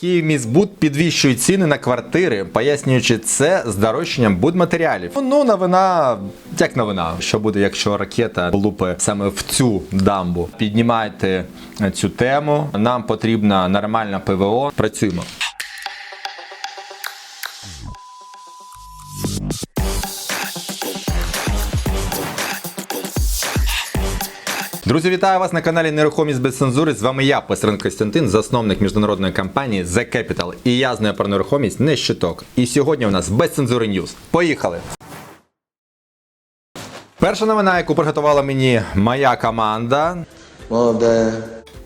Київміськбуд підвищує ціни на квартири, пояснюючи це здорожчанням будматеріалів. Ну, новина, як новина, що буде, якщо ракета лупи саме в цю дамбу. Піднімайте цю тему. Нам потрібна нормальна ПВО. Працюємо. Друзі, вітаю вас на каналі Нерухомість без цензури. З вами я, Пестрин Костянтин, засновник міжнародної компанії The Capital. І я знаю про нерухомість не щиток. І сьогодні у нас без цензури Ньюс. Поїхали! Перша новина, яку приготувала мені моя команда. Молодая.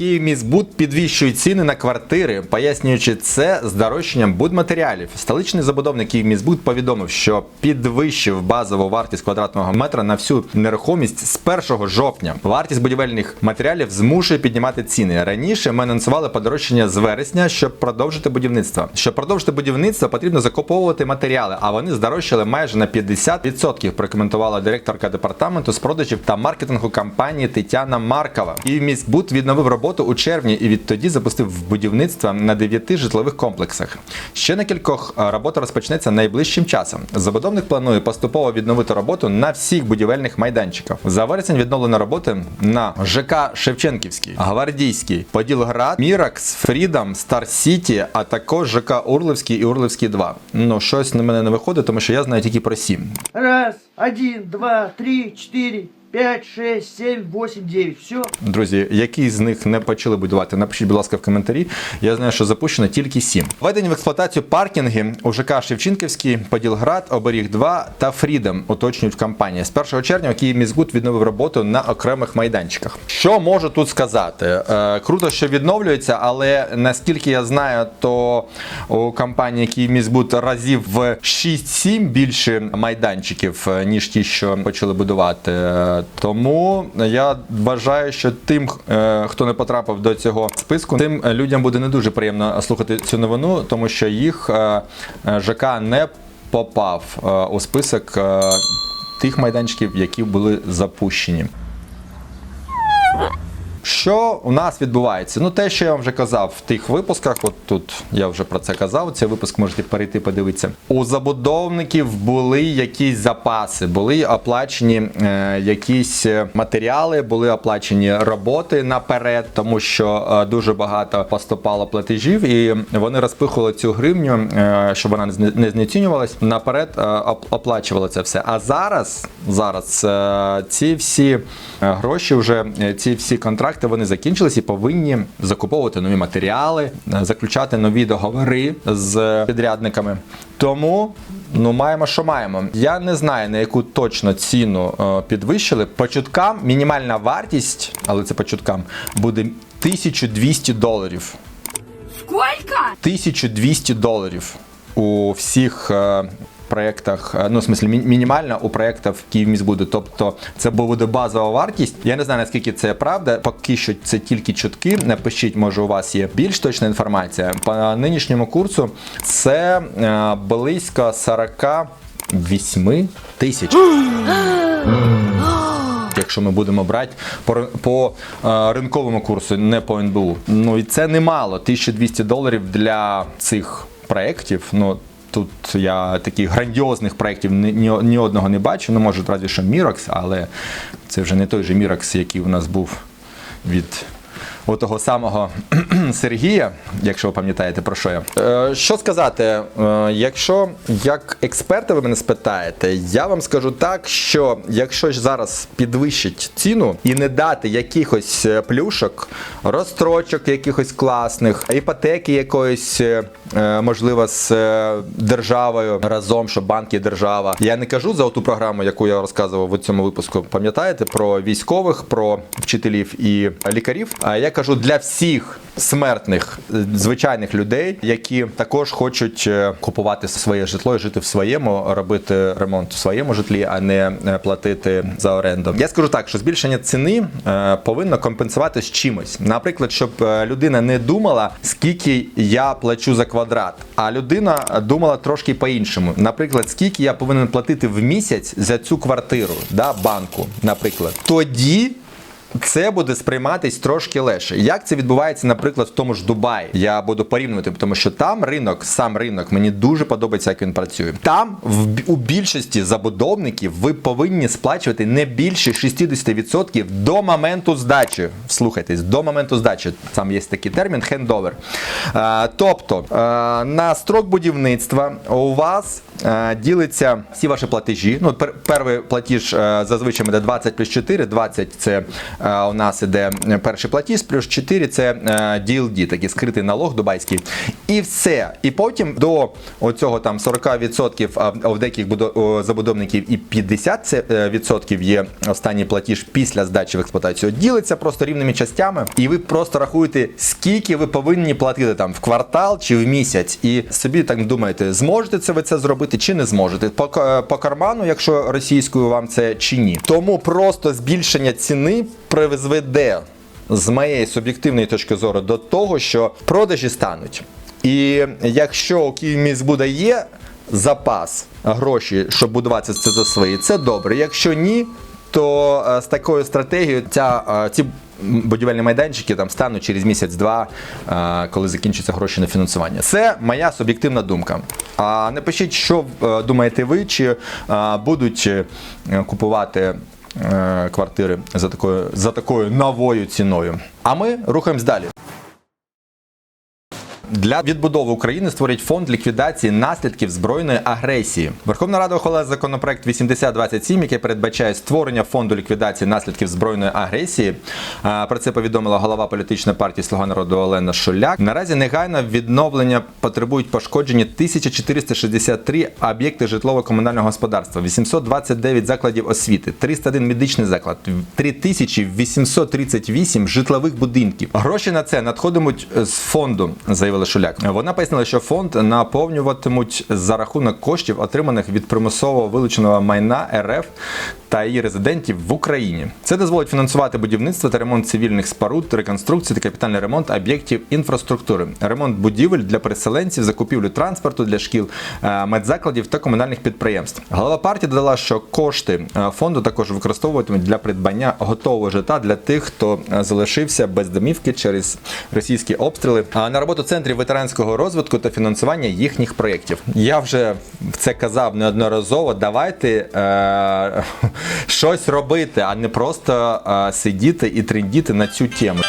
Київміськбуд підвищує ціни на квартири, пояснюючи це здорожчанням будматеріалів. Столичний забудовник Київміськбуд повідомив, що підвищив базову вартість квадратного метра на всю нерухомість з 1 жовтня. Вартість будівельних матеріалів змушує піднімати ціни. Раніше ми анонсували подорожчання з вересня, щоб продовжити будівництво. Щоб продовжити будівництво, потрібно закуповувати матеріали, а вони здорожчали майже на 50%, прокоментувала директорка департаменту з продажів та маркетингу компанії Тетяна Маркова. Київміськбуд відновив роботу роботу у червні і відтоді запустив будівництво на дев'яти житлових комплексах. Ще на кількох е, робота розпочнеться найближчим часом. Забудовник планує поступово відновити роботу на всіх будівельних майданчиках. За вересень відновлено роботи на ЖК Шевченківський, Гвардійський, Поділград, Міракс, Фрідом, Стар Сіті, а також ЖК Урливський і Урливський 2. Ну щось на мене не виходить, тому що я знаю тільки про сім. Раз, один, два, три, чотири. 5, 6, 7, 8, 9. Все. Друзі, які з них не почали будувати? Напишіть, будь ласка, в коментарі. Я знаю, що запущено тільки 7. Введені в експлуатацію паркінги у ЖК Шевченківський, Поділград, Оберіг 2 та Фрідом уточнюють в компанії. З 1 червня Київ відновив роботу на окремих майданчиках. Що можу тут сказати? Е, круто, що відновлюється, але наскільки я знаю, то у компанії Київ разів в 6-7 більше майданчиків, е, ніж ті, що почали будувати. Е, тому я вважаю, що тим, е, хто не потрапив до цього списку, тим людям буде не дуже приємно слухати цю новину, тому що їх е, е, ЖК не попав у список тих майданчиків, які були запущені. Що у нас відбувається? Ну, те, що я вам вже казав в тих випусках, от тут я вже про це казав. Цей випуск можете перейти подивитися. У забудовників були якісь запаси, були оплачені е, якісь матеріали, були оплачені роботи наперед, тому що е, дуже багато поступало платежів, і вони розпихували цю гривню, е, щоб вона не знецінювалась. Наперед е, оплачували це все. А зараз, зараз е, ці всі е, гроші, вже е, ці всі контракти вони закінчились і повинні закуповувати нові матеріали, е, заключати нові договори з підрядниками. Тому. Ну, маємо, що маємо. Я не знаю, на яку точно ціну е, підвищили. По чуткам мінімальна вартість, але це по чуткам, буде 1200 доларів. Сколько? 1200 доларів у всіх е, проєктах, е, ну, в смислі, мі- мінімальна у проєктах Київміськбуду. Тобто це буде базова вартість. Я не знаю, наскільки це правда. Поки що це тільки чутки. Напишіть, може, у вас є більш точна інформація. По нинішньому курсу це е, близько 48 тисяч. Якщо ми будемо брати по, по е, ринковому курсу, не по НБУ. Ну і це немало. 1200 доларів для цих проєктів. Ну тут я таких грандіозних проєктів ні, ні, одного не бачу. Ну, може, разві що Мірокс, але це вже не той же Мірокс, який у нас був від. Отого самого Сергія, якщо ви пам'ятаєте про що я. Е, що сказати, е, якщо як експерта ви мене спитаєте, я вам скажу так, що якщо ж зараз підвищить ціну і не дати якихось е, плюшок, розстрочок якихось класних, іпотеки якоїсь, е, е, можливо, з е, державою разом, що банк є держава. Я не кажу за ту програму, яку я розказував у цьому випуску. Пам'ятаєте про військових, про вчителів і лікарів. А кажу для всіх смертних е, звичайних людей, які також хочуть е, купувати своє житло і жити в своєму, робити ремонт в своєму житлі, а не е, платити за оренду. Я скажу так, що збільшення ціни повинно компенсувати з чимось. Наприклад, щоб людина не думала, скільки я плачу за квадрат, а людина думала трошки по-іншому. Наприклад, скільки я повинен платити в місяць за цю квартиру, да, банку, наприклад. Тоді це буде сприйматись трошки легше. Як це відбувається, наприклад, в тому ж Дубаї? Я буду порівнювати, тому що там ринок, сам ринок, мені дуже подобається, як він працює. Там в у більшості забудовників ви повинні сплачувати не більше 60% до моменту здачі. Слухайтесь, до моменту здачі. Там є такий термін хендовер. Тобто на строк будівництва у вас ділиться всі ваші платежі. Ну, пер, перший платіж зазвичай іде 20 плюс 4. 20 це у нас іде перший платіж, плюс 4 це е, DLD, такий скритий налог дубайський. І все. І потім до оцього там 40%, а в- деяких забудовників і 50% це, е, є останній платіж після здачі в експлуатацію. Ділиться просто рівними частями, і ви просто рахуєте, скільки ви повинні платити там в квартал чи в місяць. І собі так думаєте, зможете це ви це зробити чи не зможете. По, по карману, якщо російською вам це чи ні. Тому просто збільшення ціни призведе з моєї суб'єктивної точки зору до того, що продажі стануть. І якщо у Київміськбуда є запас гроші, щоб будувати це за свої, це добре. Якщо ні, то е, з такою стратегією ця, е, ці будівельні майданчики там стануть через місяць-два, е, коли закінчаться гроші на фінансування. Це моя суб'єктивна думка. А напишіть, що думаєте ви, чи будуть купувати квартири за такою, за такою новою ціною. А ми рухаємось далі. Для відбудови України створять фонд ліквідації наслідків збройної агресії. Верховна Рада ухвалила законопроект 8027, який передбачає створення фонду ліквідації наслідків збройної агресії. Про це повідомила голова політичної партії Слуга народу Олена Шуляк. Наразі негайно відновлення потребують пошкодження 1463 об'єкти житлово-комунального господарства, 829 закладів освіти, 301 медичний заклад, 3838 житлових будинків. Гроші на це надходитимуть з фонду, заявила Шуляк. Вона пояснила, що фонд наповнюватимуть за рахунок коштів, отриманих від примусово вилученого майна РФ та її резидентів в Україні. Це дозволить фінансувати будівництво та ремонт цивільних споруд, реконструкцію та капітальний ремонт об'єктів інфраструктури, ремонт будівель для переселенців, закупівлю транспорту для шкіл, е, медзакладів та комунальних підприємств. Голова партії додала, що кошти е, фонду також використовуватимуть для придбання готового житла для тих, хто е, залишився без домівки через російські обстріли. А на роботу центрів ветеранського розвитку та фінансування їхніх проєктів. Я вже це казав неодноразово. Давайте е, щось робити, а не просто е, сидіти і трендіти на цю тему.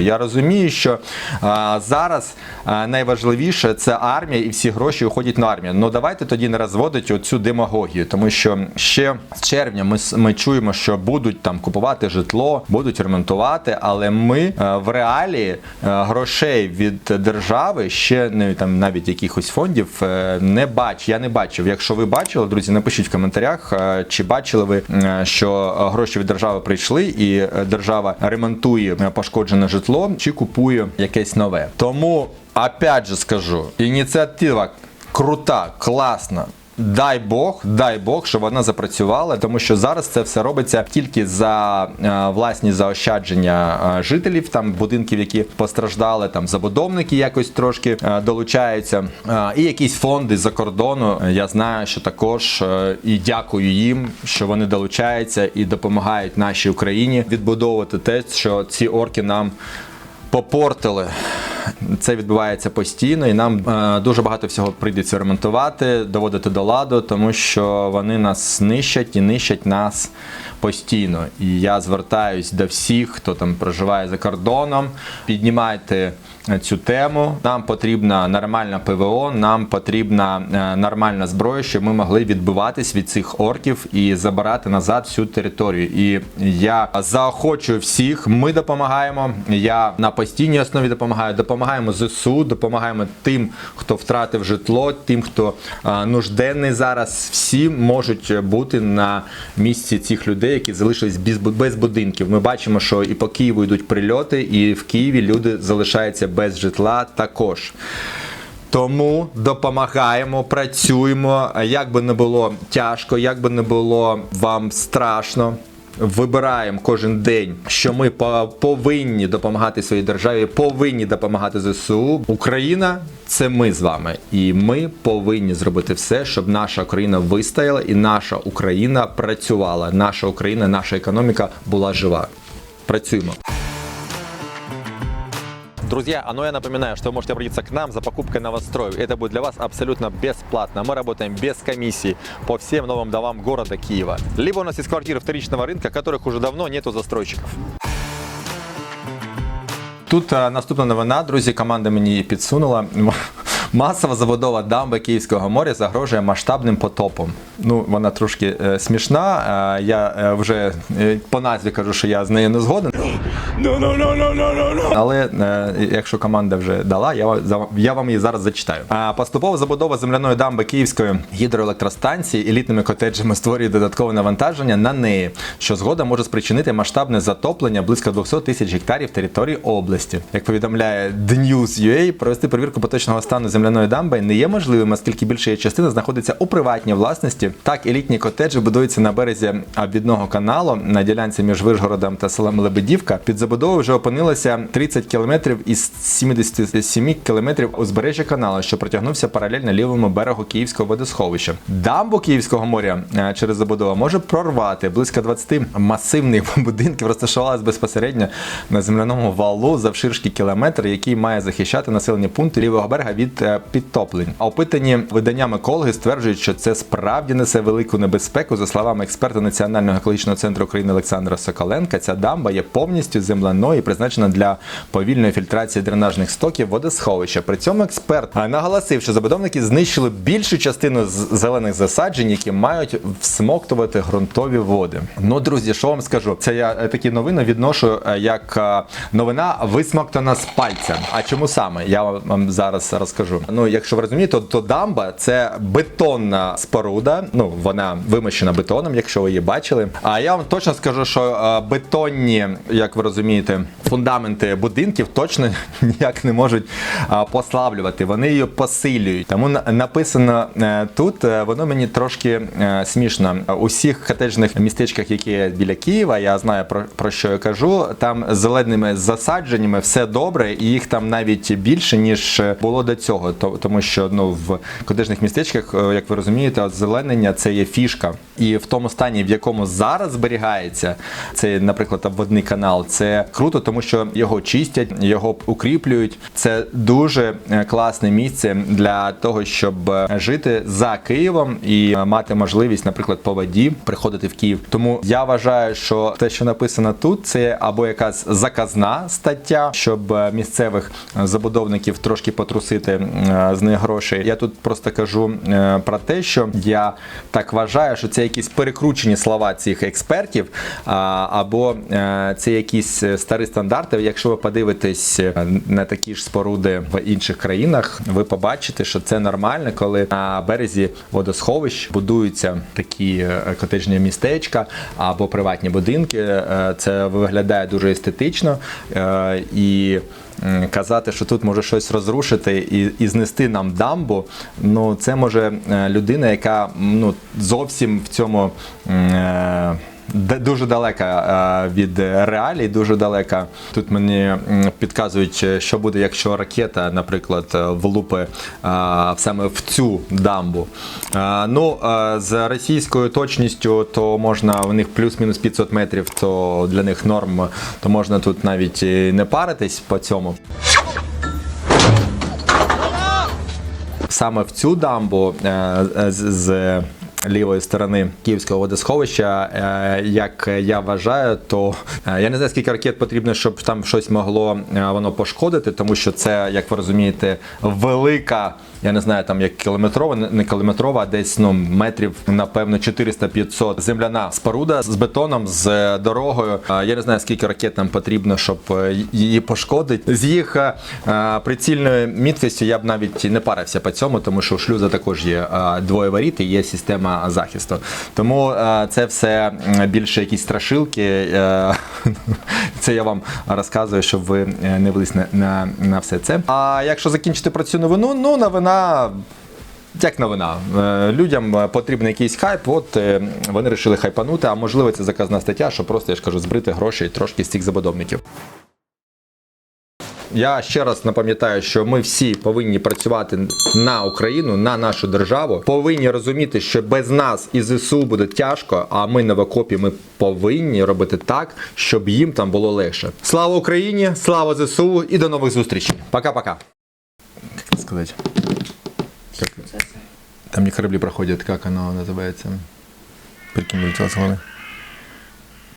Я розумію, що а, зараз а, найважливіше це армія, і всі гроші уходять на армію. Ну давайте тоді не розводити оцю демагогію, тому що ще з червня ми, ми чуємо, що будуть там купувати житло, будуть ремонтувати, але ми а, в реалії е, грошей від держави ще не там навіть якихось фондів е, не бач. Я не бачив. Якщо ви бачили, друзі, напишіть в коментарях, е, чи бачили ви, е, що гроші від держави прийшли, і е, держава ремонтує е, пошкоджене житло, чи купує якесь нове. Тому опять же скажу, ініціатива крута, класна. Дай Бог, дай Бог, щоб вона запрацювала, тому що зараз це все робиться тільки за е, власні заощадження е, жителів, там будинків, які постраждали, там забудовники якось трошки е, долучаються. Е, і якісь фонди за кордону. Я знаю, що також е, і дякую їм, що вони долучаються і допомагають нашій Україні відбудовувати те, що ці орки нам попортили. Це відбувається постійно, і нам е, дуже багато всього прийдеться ремонтувати, доводити до ладу, тому що вони нас нищать і нищать нас постійно. І я звертаюсь до всіх, хто там проживає за кордоном. Піднімайте цю тему. Нам потрібна нормальна ПВО, нам потрібна е, нормальна зброя, щоб ми могли відбиватись від цих орків і забирати назад всю територію. І я заохочую всіх. Ми допомагаємо. Я на постійній основі допомагаю. Допомагаємо ЗСУ, допомагаємо тим, хто втратив житло, тим, хто е, нужденний зараз. Всі можуть бути на місці цих людей, які залишились без, без будинків. Ми бачимо, що і по Києву йдуть прильоти, і в Києві люди залишаються без житла також. Тому допомагаємо, працюємо. Як би не було тяжко, як би не було вам страшно. вибираємо кожен день, що ми повинні допомагати своїй державі, повинні допомагати ЗСУ. Україна це ми з вами, і ми повинні зробити все, щоб наша країна вистояла і наша Україна працювала. Наша Україна, наша економіка була жива. Працюємо. Друзья, а ну я напоминаю, что вы можете обратиться к нам за покупкой новостроев. Это будет для вас абсолютно бесплатно. Мы работаем без комиссии по всем новым домам города Киева. Либо у нас есть квартиры вторичного рынка, которых уже давно нету застройщиков. Тут е, наступна новина, друзі. Команда мені її підсунула. Масова забудова дамби Київського моря загрожує масштабним потопом. Ну, вона трошки е, смішна. Е, я е, вже е, по назві кажу, що я з нею не згоден. Але е, якщо команда вже дала, я, ва- за- я вам її зараз зачитаю. А, поступова забудова земляної дамби Київської гідроелектростанції елітними котеджами створює додаткове навантаження на неї, що згодом може спричинити масштабне затоплення близько 200 тисяч гектарів території області. Як повідомляє The News.ua, провести перевірку поточного стану земляної дамби не є можливим, оскільки більша її частина знаходиться у приватній власності. Так, елітні котеджі будуються на березі обідного каналу на ділянці між Вишгородом та селом Лебедівка. Під забудовою вже опинилося 30 кілометрів із 77 кілометрів узбережжя каналу, що протягнувся паралельно лівому берегу Київського водосховища. Дамбу Київського моря е, через забудову може прорвати. Близько 20 масивних будинків розташувалися безпосередньо на земляному валу завширшки кілометр, який має захищати населені пункти лівого берега від е, підтоплень. А опитані виданнями екологи стверджують, що це справді несе велику небезпеку. За словами експерта Національного екологічного центру України Олександра Соколенка, ця дамба є повністю земляною і призначена для повільної фільтрації дренажних стоків водосховища. При цьому експерт наголосив, що забудовники знищили більшу частину зелених засаджень, які мають всмоктувати ґрунтові води. Ну, друзі, що вам скажу? Це я е, такі новини відношу е, як е, новина висмоктана з пальця. А чому саме? Я вам зараз розкажу. Ну, якщо ви розумієте, то, то дамба це бетонна споруда. Ну, вона вимощена бетоном, якщо ви її бачили. А я вам точно скажу, що е, бетонні, як ви розумієте, фундаменти будинків точно ніяк не можуть послаблювати. Вони її посилюють. Тому написано е, тут, е, воно мені трошки е, смішно. У всіх котеджних містечках, які є біля Києва, я знаю про, про що я кажу. Там з зеленими засадженнями все добре, і їх там навіть більше ніж було до цього. Тому що ну в котеджних містечках, як ви розумієте, озеленення це є фішка. І в тому стані, в якому зараз зберігається цей, наприклад, обводний канал, це круто, тому що його чистять, його укріплюють. Це дуже е, класне місце для того, щоб е, жити за Києвом і е, мати можливість, наприклад, по воді приходити в Київ. Тому я вважаю, що те, що написано тут, це або якась заказна стаття, щоб місцевих забудовників трошки потрусити з них грошей. Я тут просто кажу про те, що я так вважаю, що це якісь перекручені слова цих експертів, або це якісь старі стандарти. Якщо ви подивитесь е, на такі ж споруди в інших країнах, ви побачите, що це нормально, коли на березі водосховищ будуються такі е, котеджні містечка або приватні будинки. Е, Це виглядає дуже естетично і. Казати, що тут може щось розрушити і, і знести нам дамбу. Ну це може людина, яка ну зовсім в цьому е, дуже далека е, від реалій, дуже далека. Тут мені підказують, е, що буде, якщо ракета, наприклад, е, влупи саме в цю дамбу. Ну, з російською точністю, то можна у них плюс-мінус 500 метрів, то для них норм, то можна тут навіть не паритись по цьому. саме в цю дамбу з лівої сторони Київського водосховища, е, як я вважаю, то е, я не знаю, скільки ракет потрібно, щоб там щось могло е, воно пошкодити, тому що це, як ви розумієте, велика. Я не знаю, там як кілометрова, не кілометрова, а десь ну метрів, напевно, 400-500 земляна споруда з бетоном, з дорогою. Е, Я не знаю, скільки ракет нам потрібно, щоб е, її пошкодити. З їх е, прицільною міткістю я б навіть не парився по цьому, тому що у шлюза також є двоє воріт і є система захисту. Тому це все більше якісь страшилки. Це я вам розказую, щоб ви не велись на, на, на все це. А якщо закінчити про цю новину, ну новина як новина. Е, Людям е, потрібен якийсь хайп, от е, вони вирішили хайпанути, а можливо це заказна стаття, що просто, я ж кажу, збрити гроші трошки з цих забудовників. Я ще раз напам'ятаю, що ми всі повинні працювати на Україну, на нашу державу. Повинні розуміти, що без нас і ЗСУ буде тяжко, а ми на окопі ми повинні робити так, щоб їм там було легше. Слава Україні! Слава ЗСУ і до нових зустрічей. Пока-пока. Як сказати? Как... Там не корабли проходят, как оно называется? Прикинь, вылетело с головы.